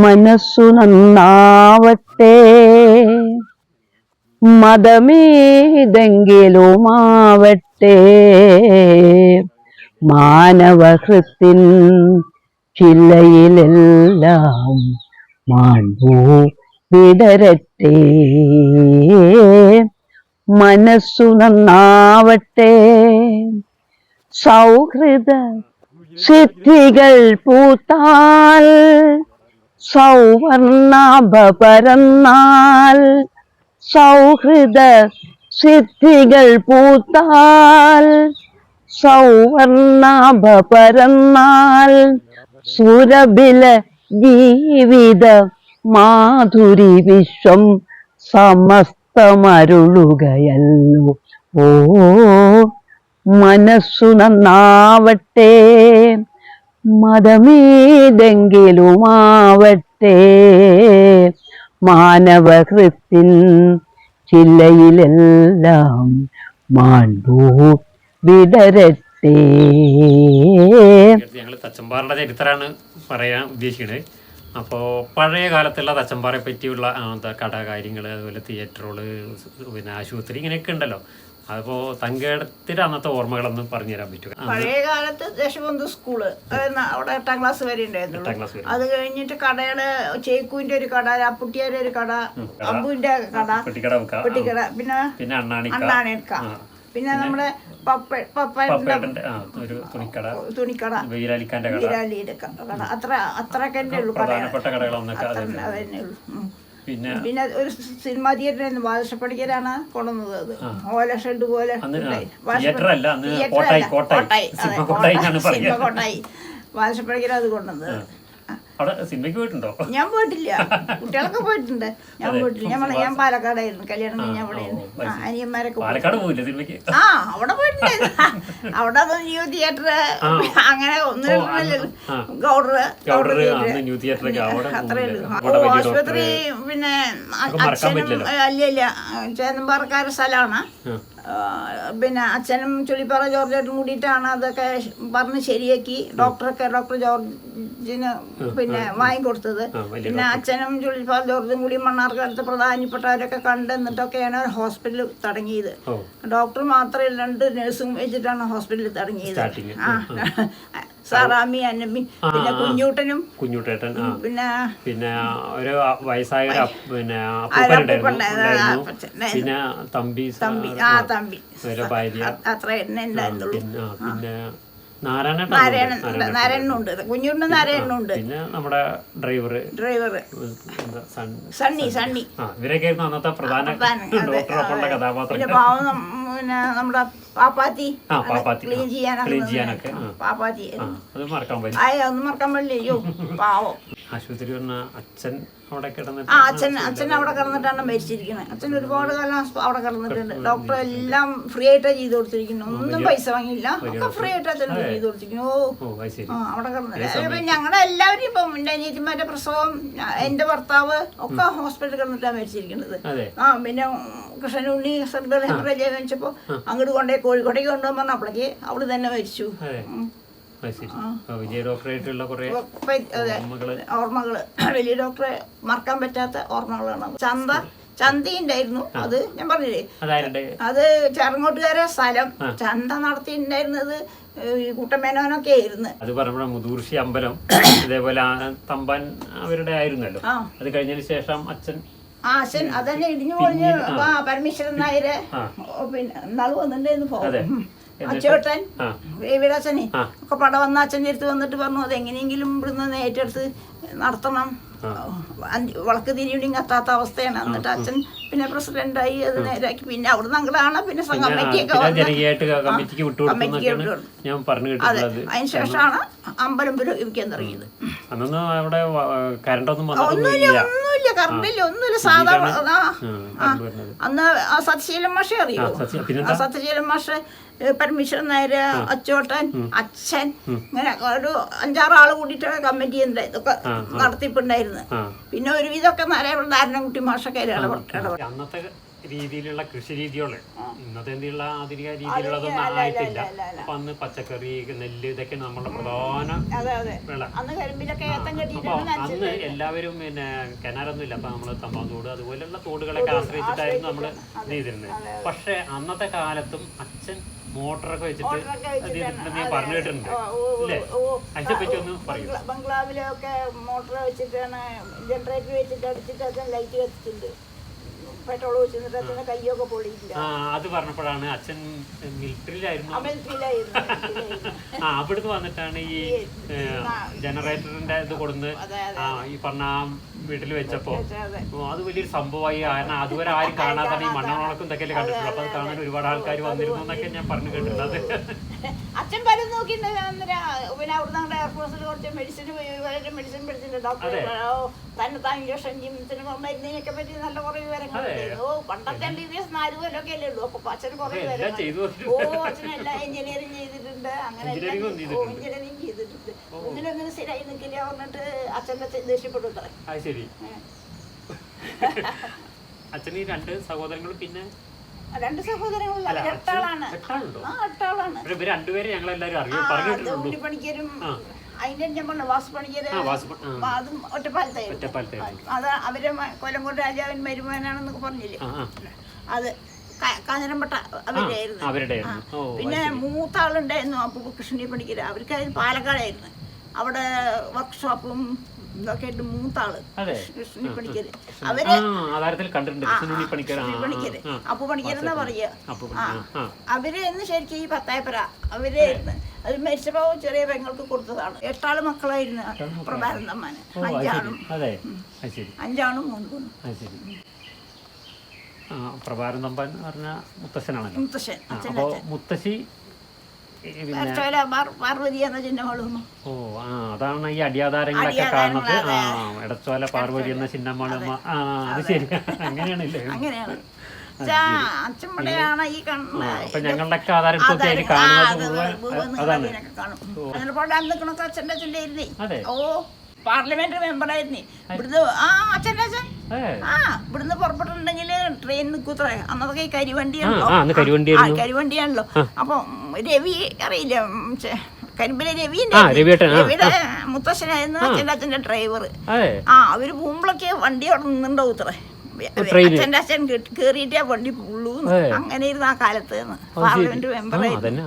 മനസ്സു നന്നാവട്ടെ. മതമേതെങ്കിലുമാവട്ടെ. മാനവഹൃത്തിൻ ചില്ലയിലെല്ലാം മാൺപൂ വിടരട്ടെ. മനസ്സു നന്നാവട്ടെ. സൗഹൃദ സിദ്ധികൾ പൂത്താൽ സൗവർണാഭ പരന്നാൽ സൗഹൃദ സിദ്ധികൾ പൂത്താൽ സൗവർണാഭ പരന്നാൽ സുരബില ജീവിത മാധുരി വിശ്വം സമസ്തമരുളുകയല്ലോ. ഓ മനസ്സു നന്നാവട്ടെ. മതമേതെങ്കിലുമാവട്ടെ. മാനവഹൃത്തിൻ ചില്ലയിലെല്ലാം മാണ്ടൂ വിടരട്ടെ. ഞങ്ങൾ തച്ചമ്പാറിന്റെ ചരിത്രമാണ് പറയാൻ ഉദ്ദേശിക്കുന്നത് അപ്പോൾ പഴയ കാലത്തുള്ള തച്ചമ്പാറെ പറ്റിയുള്ള കട കാര്യങ്ങൾ അതുപോലെ തിയേറ്ററുകൾ പിന്നെ ആശുപത്രി ഇങ്ങനെയൊക്കെ ഉണ്ടല്ലോ. അപ്പോൾ തങ്കേടത്തിന്റെ അന്നത്തെ ഓർമ്മകളൊന്നും പറഞ്ഞു തരാൻ പറ്റുക പഴയ കാലത്ത് ദേശബന്ധു സ്കൂൾ. അവിടെ എട്ടാം ക്ലാസ് വരെ ഉണ്ടായിരുന്നു അത് കഴിഞ്ഞിട്ട് കടകൾ ചേക്കുവിന്റെ ഒരു കട രാപ്പുട്ടിയുടെ ഒരു കട അമ്പുവിന്റെ കട പെട്ടിക്കട പിന്നെ പിന്നെ അണ്ണാണിക്ക. പിന്നെ നമ്മുടെ തുണിക്കട. വെയിലാലിക്കാന്റെ കട. അത്ര അത്രയൊക്കെ ഉള്ളൂ കട അതന്നെ ഉള്ളൂ. പിന്നെ പിന്നെ ഒരു സിനിമാ തിയേറ്ററിന് ബാലശപ്പടിക്കലാണ് കൊണ്ടുവന്നത് അത്. ഓല ഷെഡ് പോലെ കോട്ടായി, കോട്ടായി. ബാലശപ്പടിക്കൽ അത് കൊണ്ടുവന്നത്. അവിടെ സിനിമയ്ക്ക് പോയിട്ടുണ്ടോ? ഞാൻ പോയിട്ടില്ല. കുട്ടികളൊക്കെ പോയിട്ടുണ്ട്. ഞാൻ പോയിട്ടില്ല. ഞാൻ ഞാൻ പാലക്കാടായിരുന്നു. കല്യാണം കഴിഞ്ഞ അവിടെ അനിയന്മാരൊക്കെ പാലക്കാട് പോയില്ല സിനിമയ്ക്ക്? ആ അവിടെ പോയിട്ടുണ്ട്. അവിടെ ന്യൂ തിയേറ്റർ അങ്ങനെ ഒന്നും ഗൗഡർ ആശുപത്രി പിന്നെ അല്ലല്ല അച്ഛനും. അല്ല ഇല്ല. ചേതമ്പാറക്കാരുടെ സ്ഥലമാണ്. പിന്നെ അച്ഛനും ചുളിപ്പാറ ജോർജായിട്ടും കൂടിയിട്ടാണ് അതൊക്കെ പറഞ്ഞ് ശരിയാക്കി. ഡോക്ടറൊക്കെ ഡോക്ടർ ജോർജിന് പിന്നെ വാങ്ങിക്കൊടുത്തത്. കൊടുത്തത് പിന്നെ അച്ഛനും ചുള്ളിപ്പാറ ജോർജും കൂടി മണ്ണാർക്കാലത്ത് പ്രധാനപ്പെട്ടവരൊക്കെ കണ്ട് എന്നിട്ടൊക്കെയാണ് ഹോസ്പിറ്റലിൽ തുടങ്ങിയത്. ഡോക്ടർ മാത്രമേ രണ്ട് നഴ്സും വെച്ചിട്ടാണ് ഹോസ്പിറ്റലിൽ തുടങ്ങിയത്. ആ സാറാമി അന്നമ്മി പിന്നെ കുഞ്ഞൂട്ടനും. കുഞ്ഞൂട്ടേട്ടൻ പിന്നെ പിന്നെ ഒരു വയസ്സായ പിന്നെ. പിന്നെ തമ്പി തമ്പി ആ തമ്പി. അത്ര തന്നെ ഉണ്ടായിരുന്നുള്ളൂ. പിന്നെ നാരായണൻ നാരായണനുണ്ട്. കുഞ്ഞുണ്ട് നാരായണനുണ്ട്. പിന്നെ നമ്മുടെ ഡ്രൈവർ ഡ്രൈവർ സണ്ണി സണ്ണി. ഇവരൊക്കെ അന്നത്തെ പ്രധാന കഥാപാത്രം പിന്നെ നമ്മുടെ പാപ്പാത്തി ക്ലീൻ ചെയ്യാനൊക്കെ പാപ്പാത്തി. അത് മറക്കാൻ പറ്റും ആയ ഒന്നും മറക്കാൻ പറ്റില്ല. പാവം. ആശുപത്രി അച്ഛൻ അവിടെ കിടന്നിട്ട് ആ അച്ഛൻ അച്ഛൻ അവിടെ കിടന്നിട്ടാണ് മരിച്ചിരിക്കുന്നത് അച്ഛൻ ഒരുപാട് കാലം അവിടെ കിടന്നിട്ടുണ്ട്. ഡോക്ടർ എല്ലാം ഫ്രീ ആയിട്ടാണ് ചെയ്ത് കൊടുത്തിരിക്കുന്നു. ഒന്നും പൈസ വാങ്ങിയില്ല. ഒക്കെ ഫ്രീ ആയിട്ട് അച്ഛൻ ചെയ്ത് കൊടുത്തിരിക്കുന്നു. ഓ. അവിടെ കിടന്നിട്ട്. ഞങ്ങളുടെ എല്ലാവരും ഇപ്പം എന്റെ അനിയത്തിമാരുടെ പ്രസവം എന്റെ ഭർത്താവ് ഒക്കെ ഹോസ്പിറ്റലിൽ കിടന്നിട്ടാണ് മരിച്ചിരിക്കുന്നത്. ആ പിന്നെ കൃഷ്ണനുണ്ണി സർദർ ഹെബ്രജയ മരിച്ചപ്പോൾ അങ്ങോട്ട് കൊണ്ടേ കോഴിക്കോട്ടേക്ക് കൊണ്ടുപോകാൻ പറഞ്ഞപ്പോഴേക്ക് അവൾ തന്നെ മരിച്ചു. ഓർമ്മകൾ. വലിയ ഡോക്ടറെ മറക്കാൻ പറ്റാത്ത ഓർമ്മകളാണ്. ചന്ത ചന്തയുണ്ടായിരുന്നു അത് ഞാൻ പറഞ്ഞില്ലേ? അത് ചെറുങ്ങോട്ടുകാരെ സ്ഥലം. ചന്ത നടത്തിയിട്ടുണ്ടായിരുന്നത് ഈ കുട്ടമേനോനൊക്കെ ആയിരുന്നു. അത് പറയുമ്പോൾ മുതൂർഷി അമ്പലം ഇതേപോലെ തമ്പാൻ അവരുടെ ആയിരുന്നല്ലോ. അത് കഴിഞ്ഞതിന് ശേഷം അച്ഛൻ ആ അച്ഛൻ അതന്നെ ഇടിഞ്ഞു പൊളിഞ്ഞ് പരമേശ്വരൻ നായര് പിന്നെ വന്നിട്ടുണ്ടായിരുന്നു പോകും അച്ചോട്ടൻ രവിദാസനെ ഒക്കെ പട വന്ന അച്ഛന്റെ അടുത്ത് വന്നിട്ട് പറഞ്ഞു അത് എങ്ങനെയെങ്കിലും ഇവിടുന്ന് ഏറ്റെടുത്ത് നടത്തണം. വിളക്ക് തിരിയുണ്ടെങ്കിൽ കത്താത്ത അവസ്ഥയാണ്. എന്നിട്ട് അച്ഛൻ പിന്നെ പ്രസിഡന്റായി അത് നേരാക്കി പിന്നെ അവിടെ അങ്ങടാണ് പിന്നെ കമ്മിറ്റിയൊക്കെ കമ്മിറ്റിക്ക് വിട്ടുകൊടുക്കുന്നൊക്കെയാണ് ഞാൻ പറഞ്ഞു അതെ. അമ്പലം പുരോഗമിക്കാൻ തുടങ്ങിയത് അന്നൊന്നും അവിടെ കറണ്ടൊന്നും ഒന്നുമില്ല ഒന്നുമില്ല കറണ്ടില്ല ഒന്നുമില്ല. സാധാരണ. അന്ന് സത്യശീലൻ മാഷെ അറിയോ? സത്യശീലൻ മാഷ് പരമേശ്വരൻ നായര് അച്ചോട്ടൻ അച്ഛൻ ഇങ്ങനെ ഒരു അഞ്ചാറ് ആൾ കൂടിയിട്ടൊക്കെ കമ്മിറ്റി ഉണ്ട് ഇതൊക്കെ നടത്തിപ്പുണ്ടായിരുന്നു ആ. പിന്നെ ഒരുവിധമൊക്കെ നാരായണ നാരായണൻകുട്ടി മാഷൊക്കെ ഇടപെട്ട് രീതിയിലുള്ള കൃഷി രീതികൾ ഇന്നത്തെ എന്തിയുള്ള ആധുനിക രീതിയിലുള്ളതൊന്നും ആയിട്ടില്ല. അപ്പൊ അന്ന് പച്ചക്കറി നെല്ല് ഇതൊക്കെ നമ്മുടെ പ്രധാന വിള. അപ്പൊ അന്ന് എല്ലാവരും പിന്നെ കിണറൊന്നും ഇല്ല. അപ്പൊ നമ്മൾ തമ്പാന്തോട് അതുപോലെയുള്ള തോടുകളൊക്കെ ആശ്രയിച്ചിട്ടായിരുന്നു നമ്മൾ ഇത് ചെയ്തിരുന്നത്. പക്ഷെ അന്നത്തെ കാലത്തും അച്ഛൻ മോട്ടറൊക്കെ വെച്ചിട്ട് ഞാൻ പറഞ്ഞു കേട്ടിട്ടുണ്ട് അല്ലേ അതിനെ പറ്റി ഒന്ന് പറയൂ. ബംഗ്ലാവിലൊക്കെ മോട്ടർ വെച്ചിട്ടാണ് ജനറേറ്റർ വെച്ചിട്ട് അടിച്ചിട്ട് അച്ഛൻ ലൈറ്റ് കത്തിച്ചിട്ടുണ്ട്. പെട്രോൾ വെച്ചിട്ട് അച്ഛന്റെ കയ്യൊക്കെ പൊളിയില്ല. ആ അത് പറഞ്ഞപ്പോഴാണ് അച്ഛൻ മിലിറ്ററിയിലായിരുന്നു. ആ അവിടുന്ന് വന്നിട്ടാണ് ഈ ജനറേറ്ററിന്റെ ഇത് കൊടുന്ന് ഈ പറഞ്ഞ വീട്ടിൽ വെച്ചപ്പോ. അതെ വലിയൊരു സംഭവമായി. കാരണം അതുവരെ ആരും കാണാതാണ് ഈ മണ്ണവളക്കും ഇതൊക്കെ കണ്ടിട്ടുള്ളൂ. അപ്പൊ അത്. കാണാൻ ഒരുപാട് ആൾക്കാർ വന്നിരുന്നു എന്നൊക്കെ ഞാൻ പറഞ്ഞു കേട്ടിട്ടുണ്ട്. അച്ഛൻ നോക്കി അന്നേരം പിന്നെ അവിടുന്ന് അങ്ങോട്ട് എയർഫോഴ്സിൽ കുറച്ച് മെഡിസിൻ മെഡിസിൻ പഠിച്ചിട്ടുണ്ട് ഡോക്ടർ തന്നെ താൻ ഇഞ്ചക്ഷൻ ചെയ്യുന്നതിന് മരുന്നിനൊക്കെ പറ്റി നല്ല കുറെ വിവരങ്ങളുണ്ട് ഓ പണ്ടത്തെ ഡി ബി എസ് നാല് കൊല്ലമൊക്കെ അല്ലേ ഉള്ളൂ. അപ്പൊ അച്ഛന് കുറെ എല്ലാം വിവരങ്ങൾ ചെയ്തു ഓ അച്ഛനെല്ലാം എഞ്ചിനീയറിംഗ് ചെയ്തിട്ടുണ്ട്. അങ്ങനെ എഞ്ചിനീയറിംഗ് ചെയ്തിട്ടുണ്ട്. ശരിയായി നിൽക്കില്ല പറഞ്ഞിട്ട് അച്ഛനെ ദേഷ്യപ്പെട്ടു ശരി. അച്ഛന് രണ്ട് സഹോദരങ്ങളും പിന്നെ? രണ്ട് സഹോദരങ്ങളും അല്ല, എട്ടാളാണ്. ആ എട്ടാളാണ്. പക്ഷെ ഇവർ രണ്ടുപേരെ ഞങ്ങൾ എല്ലാരും. അതിന്റെ വാസു പണിക്കര് അതും ഒറ്റപ്പാലത്തായിരുന്നു. ഒറ്റപ്പാലത്തായിരുന്നു. അത് അവരെ മ- കൊല്ലംകോട് രാജാവിൻ മരുമാനാണെന്നൊക്കെ പറഞ്ഞില്ലേ? അത് കാഞ്ഞിരമ്പട്ട അവരുടെയായിരുന്നു. പിന്നെ മൂത്ത ആളുണ്ടായിരുന്നു അപ്പൂ കൃഷ്ണി പണിക്കര് അവർക്കായിരുന്നു പാലക്കാടായിരുന്നു. അവിടെ വർക്ക്ഷോപ്പും ഇതൊക്കെ പണിക്കര്. അവർ പണിക്കര്. അപ്പു എന്ന് ശരിക്കും ഈ പത്തായപ്പര അവർ അത്. മരിച്ചപ്പോ ചെറിയ പെങ്ങൾക്ക് കൊടുത്തതാണ്. എട്ടാൾ മക്കളായിരുന്നു. പ്രഭാരന്തമ്മാന് അഞ്ചാണും. അഞ്ചാണും മൂന്ന് പെണ്ണും തമ്പാൻ പറഞ്ഞ മുത്തശ്ശനാണല്ലോ. മുത്തശ്ശൻ. മുത്തശ്ശി ഓ ആ അതാണ് ഈ അടിയാധാരങ്ങളൊക്കെ കാണുന്നത്. ആ ഇടച്ചോല പാർവതി എന്ന ചിഹ്നമാണ്. ആ അത് ശരി. അങ്ങനെയാണല്ലേ ഇവിടെയാണ് ഈ അപ്പൊ ഞങ്ങളുടെയൊക്കെ ആധാരം അതാണ്. അച്ഛന്റെ അച്ഛന്റെ ആയിരുന്നേ ഓ പാർലമെന്റ് മെമ്പറായിരുന്നേ ഇവിടുന്ന് ആ അച്ഛന്റെ അച്ഛൻ. ആ ഇവിടുന്ന് പുറപ്പെട്ടിട്ടുണ്ടെങ്കിൽ ട്രെയിൻ നിൽക്കൂത്രേ. അന്നതൊക്കെ കരിവണ്ടിയാണല്ലോ. കരിവണ്ടിയാണല്ലോ. അപ്പൊ രവി അറിയില്ല കരിമ്പിലെ രവിയുടെ മുത്തശ്ശനായിരുന്നു അച്ഛന്റെ ഡ്രൈവർ ആ അവർ പോകുമ്പോഴൊക്കെ വണ്ടി അവിടെ നിന്നുണ്ടാവും ഇത്ര? അച്ഛന്റെ അച്ഛൻ കേറിയിട്ടേ വണ്ടി പുള്ളൂ. അങ്ങനെ ഇരുന്ന ആ കാലത്ത്. പാർലമെന്റ് മെമ്പറായിരുന്നു